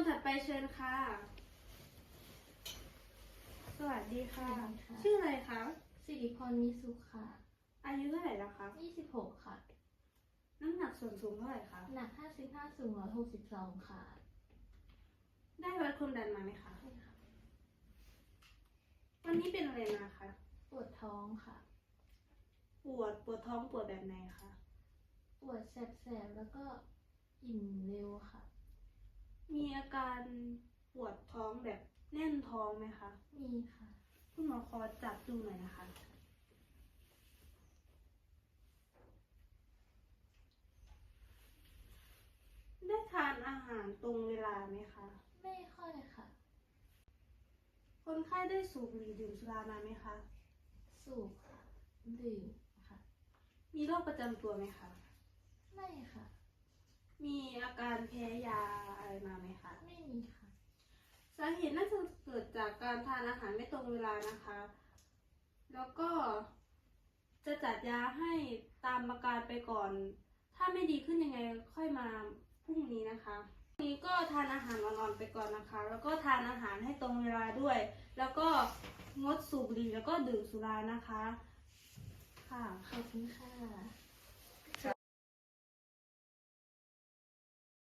คนถัดไปเชิญค่ะ สวัสดีค่ะ สวัสดีค่ะ ชื่ออะไรคะ สิริพรมีสุขค่ะ อายุเท่าไหร่แล้วคะ 26 ค่ะ น้ำหนักส่วนสูงเท่าไหร่คะ หนัก 55สูง162 ค่ะได้วัดความดันมาไหมคะ ใช่ค่ะ วันนี้เป็นอะไรมาคะ ปวดท้องค่ะ ปวด ปวดท้องปวดแบบไหนคะ ปวดแสบๆ แล้วก็อิ่มเร็วค่ะมี อาการปวดท้องแบบแน่นท้องไหมคะ มีค่ะ คุณหมอขอจับดูหน่อยนะคะ ได้ทานอาหารตรงเวลาไหมคะ ไม่ค่อยค่ะ คนไข้ได้สูบบุหรี่ดื่มสุรามาไหมคะ สูบค่ะดื่มค่ะ มีโรคประจำตัวไหมคะ ไม่ค่ะ มีอา การแพ้ยาอะไรมาไหมคะ ไม่มีค่ะ สาเหตุน่าจะเกิดจากการทานอาหารไม่ตรงเวลานะคะ แล้วก็จะจัดยาให้ตามอาการไปก่อน ถ้าไม่ดีขึ้นยังไงค่อยมาพรุ่งนี้นะคะพรุ่งนี้ก็ทานอาหารอ่อนๆไปก่อนนะคะ แล้วก็ทานอาหารให้ตรงเวลาด้วย แล้วก็งดสูบบุหรี่แล้วก็ดื่มสุรานะคะ ค่ะ ขอบคุณค่ะ